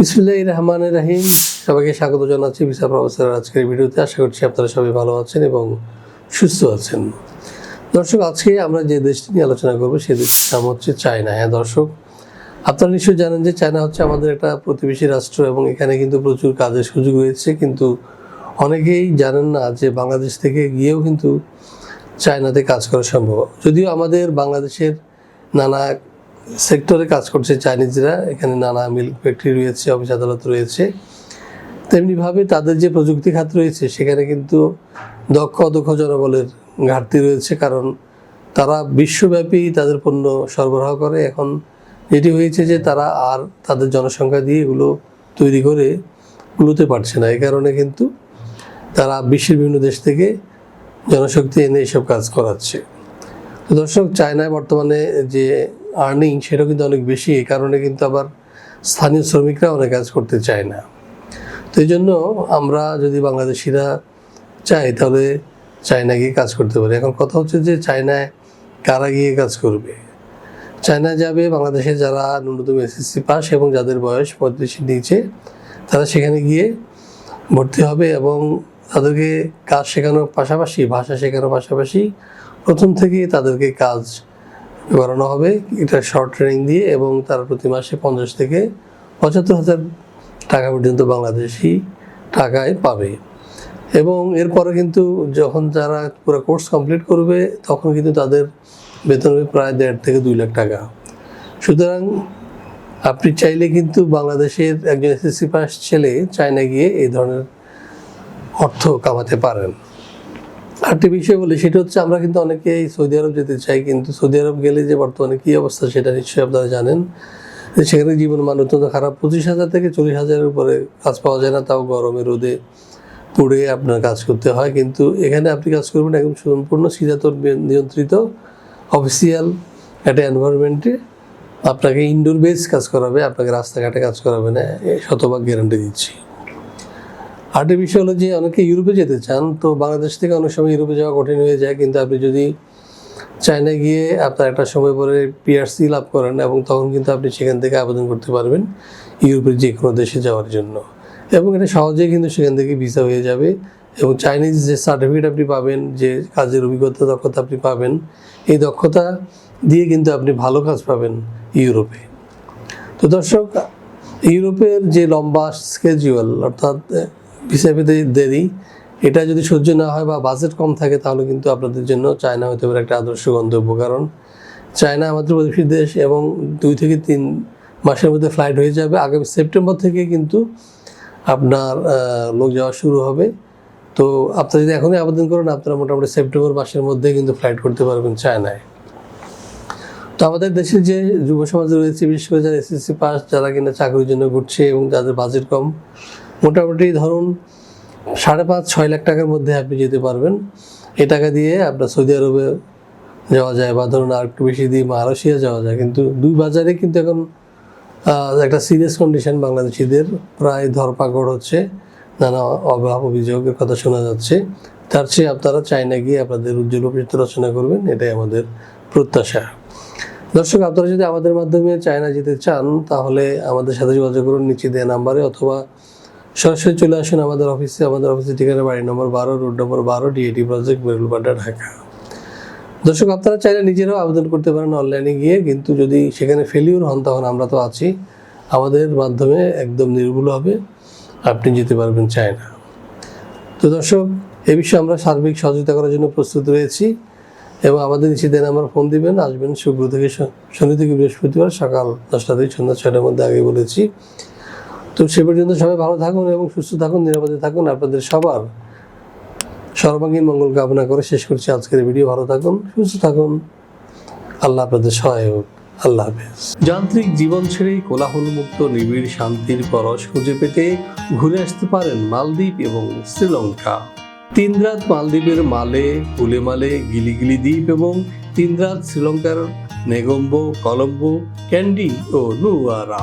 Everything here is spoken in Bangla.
বিসমুল্লাহ রহমান রাহিম সবাইকে স্বাগত জানাচ্ছি ভিসা প্রফেসর আজকের ভিডিওতে। আশা করছি আপনারা সবাই ভালো আছেন এবং সুস্থ আছেন। দর্শক, আজকে আমরা যে দেশটি নিয়ে আলোচনা করব সেই দেশটির নাম হচ্ছে চায়না। হ্যাঁ দর্শক, আপনারা নিশ্চয়ই জানেন যে চায়না হচ্ছে আমাদের একটা প্রতিবেশী রাষ্ট্র এবং এখানে কিন্তু প্রচুর কাজের সুযোগ রয়েছে। কিন্তু অনেকেই জানেন না যে বাংলাদেশ থেকে গিয়েও কিন্তু চায়নাতে কাজ করা সম্ভব। যদিও আমাদের বাংলাদেশের নানা সেক্টরে কাজ করছে চাইনিজরা। এখানে নানা মিল্ক ফ্যাক্টরি রয়েছে, অফিস আদালত রয়েছে। তেমনিভাবে তাদের যে প্রযুক্তি খাত রয়েছে, সেখানে কিন্তু দক্ষ অদক্ষ জনবলের ঘাটতি রয়েছে, কারণ তারা বিশ্বব্যাপী তাদের পণ্য সরবরাহ করে। এখন যেটি হয়েছে যে তারা আর তাদের জনসংখ্যা দিয়ে এগুলো তৈরি করে গুলোতে পারছে না। এই কারণে কিন্তু তারা বিশ্বের বিভিন্ন দেশ থেকে জনশক্তি এনে এসব কাজ করাচ্ছে। দর্শক, চায়নায় বর্তমানে যে আর্নিং সেটা কিন্তু অনেক বেশি, এই কারণে কিন্তু আবার স্থানীয় শ্রমিকরা অনেক কাজ করতে চায় না। তো এই জন্য আমরা যদি বাংলাদেশিরা চাই, তাহলে চায়না গিয়ে কাজ করতে পারি। এখন কথা হচ্ছে যে চায়নায় কারা গিয়ে কাজ করবে? চায়নায় যাবে বাংলাদেশে যারা ন্যূনতম এসএসসি পাস এবং যাদের বয়স পঁয়ত্রিশের নিচে, তারা সেখানে গিয়ে ভর্তি হবে এবং তাদেরকে কাজ শেখানোর পাশাপাশি, ভাষা শেখানোর পাশাপাশি প্রথম থেকেই তাদেরকে কাজ করানো হবে। এটা শর্ট ট্রেনিং দিয়ে এবং তার প্রতি মাসে পঞ্চাশ থেকে পঁচাত্তর হাজার টাকা পর্যন্ত বাংলাদেশি টাকায় পাবে। এবং এরপরে কিন্তু যখন যারা পুরো কোর্স কমপ্লিট করবে, তখন কিন্তু তাদের বেতন হবে প্রায় দেড় থেকে দুই লাখ টাকা। সুতরাং আপনি চাইলে কিন্তু বাংলাদেশের একজন এসএসসি পাস ছেলে চায়না গিয়ে এই ধরনের অর্থ কামাতে পারেন। আরেকটি বিষয় বলি, সেটা হচ্ছে আমরা কিন্তু অনেকেই সৌদি আরব যেতে চাই, কিন্তু সৌদি আরব গেলে যে বর্তমানে কী অবস্থা সেটা নিশ্চয়ই আপনারা জানেন। সেখানে জীবন মান অত্যন্ত খারাপ, পঁচিশ হাজার থেকে চল্লিশ হাজারের উপরে কাজ পাওয়া যায় না, তাও গরমে রোদে পুড়ে আপনার কাজ করতে হয়। কিন্তু এখানে আপনি কাজ করবেন একদম সম্পূর্ণ শীতাতর নিয়ন্ত্রিত অফিসিয়াল একটা এনভায়রনমেন্টে আপনাকে ইনডোর বেস কাজ করাবে, আপনাকে রাস্তাঘাটে কাজ করাবে না শতভাগ গ্যারান্টি দিচ্ছি। আরেকটি বিষয় হলো যে অনেকে ইউরোপে যেতে চান, তো বাংলাদেশ থেকে অনেক সময় ইউরোপে যাওয়া কঠিন হয়ে যায়। কিন্তু আপনি যদি চায়না গিয়ে আপনার একটা সময় পরে পিআরসি লাভ করেন এবং তখন কিন্তু আপনি সেখান থেকে আবেদন করতে পারবেন ইউরোপের যে কোনো দেশে যাওয়ার জন্য। এবং এটা সহজেই কিন্তু সেখান থেকে ভিসা হয়ে যাবে এবং চাইনিজ যে সার্টিফিকেট আপনি পাবেন, যে কাজের অভিজ্ঞতা, দক্ষতা আপনি পাবেন, এই দক্ষতা দিয়ে কিন্তু আপনি ভালো কাজ পাবেন ইউরোপে। তো দর্শক, ইউরোপের যে লম্বা স্কেজুয়াল অর্থাৎ ভিসা দেরি। এটা যদি সহ্য না হয় বা বাজেট কম থাকে, তাহলে কিন্তু আপনাদের জন্য চায়না হতে পারে একটা আদর্শ গন্তব্য। কারণ চায়না আমাদের প্রতিবেশী দেশ এবং দুই থেকে তিন মাসের মধ্যে ফ্লাইট হয়ে যাবে। আগামী সেপ্টেম্বর থেকে কিন্তু আপনার লোক যাওয়া শুরু হবে। তো আপনারা যদি এখনই আবেদন করেন, আপনারা মোটামুটি সেপ্টেম্বর মাসের মধ্যে কিন্তু ফ্লাইট করতে পারবেন চায়নায়। তো আমাদের দেশের যে যুব সমাজ রয়েছে, বিশেষ করে যারা এসএসসি পাস যারা কিনা চাকরির জন্য ঘুরছে এবং যাদের বাজেট কম মোটামুটি ধরুন সাড়ে পাঁচ, ছয় লাখ টাকার মধ্যে আপনি যেতে পারবেন। এ টাকা দিয়ে আপনার সৌদি আরবে যাওয়া যায় বা ধরুন আর একটু বেশি দিয়ে মালয়েশিয়া যাওয়া যায়। কিন্তু দুই বাজারে কিন্তু এখন একটা সিরিয়াস কন্ডিশন বাংলাদেশিদের প্রায় ধরপাকড় হচ্ছে, নানা অভাব অভিযোগের কথা শোনা যাচ্ছে। তার চেয়ে আপনারা চায়না গিয়ে আপনাদের উজ্জ্বল ভবিষ্যৎ রচনা করবেন, এটাই আমাদের প্রত্যাশা। দর্শক, আপনারা যদি আমাদের মাধ্যমে চায়না যেতে চান, তাহলে আমাদের সাথে যোগাযোগ করুন নিচে দেওয়া নাম্বারে অথবা সরাসরি চলে আসুন আমাদের অফিসে আমাদের অফিসের ঠিকানা বাড়ি নম্বর বারো রোড নম্বর বারো ডিএটি প্রজেক্ট বেরুলপাড্ডা ঢাকা দর্শক, আপনারা চাইলে নিজেরাও আবেদন করতে পারেন অনলাইনে গিয়ে, কিন্তু যদি সেখানে ফেলিওর হন, তখন আমরা তো আছি। আমাদের মাধ্যমে একদম নির্ভুল হবে। আপনি যেতে পারবেন চায়না। তো দর্শক, এ বিষয়ে আমরা সার্বিক সহযোগিতা করার জন্য প্রস্তুত রয়েছি এবং আমাদের নিচে দেন আমার ফোন দিবেন। আসবেন শুক্র থেকে শনি থেকে বৃহস্পতিবার সকাল দশটা থেকে সন্ধ্যা ছয়টার মধ্যে আগে বলেছি। তো সে পর্যন্ত সবাই ভালো থাকুন এবং সুস্থ থাকুন, নিরাপদে থাকুন। আপনাদের সবার সর্বাঙ্গীন মঙ্গল কামনা করে শেষ করছি আজকের ভিডিও। ভালো থাকুন, সুস্থ থাকুন। আল্লাহ আপনাদের সহায় হোক আল্লাহ হাফেজ। যান্ত্রিক জীবন ছেড়ে কোলাহলমুক্ত, নিবিড় শান্তির পরশ খুঁজে পেতে ঘুরে আসতে পারেন মালদ্বীপ এবং শ্রীলঙ্কা। তিন রাত মালদ্বীপের মালে উলেমালে গিলিগিলি দ্বীপ এবং তিন রাত শ্রীলঙ্কার নেগম্বো, কলম্বো, ক্যান্ডি ও নুয়ারা।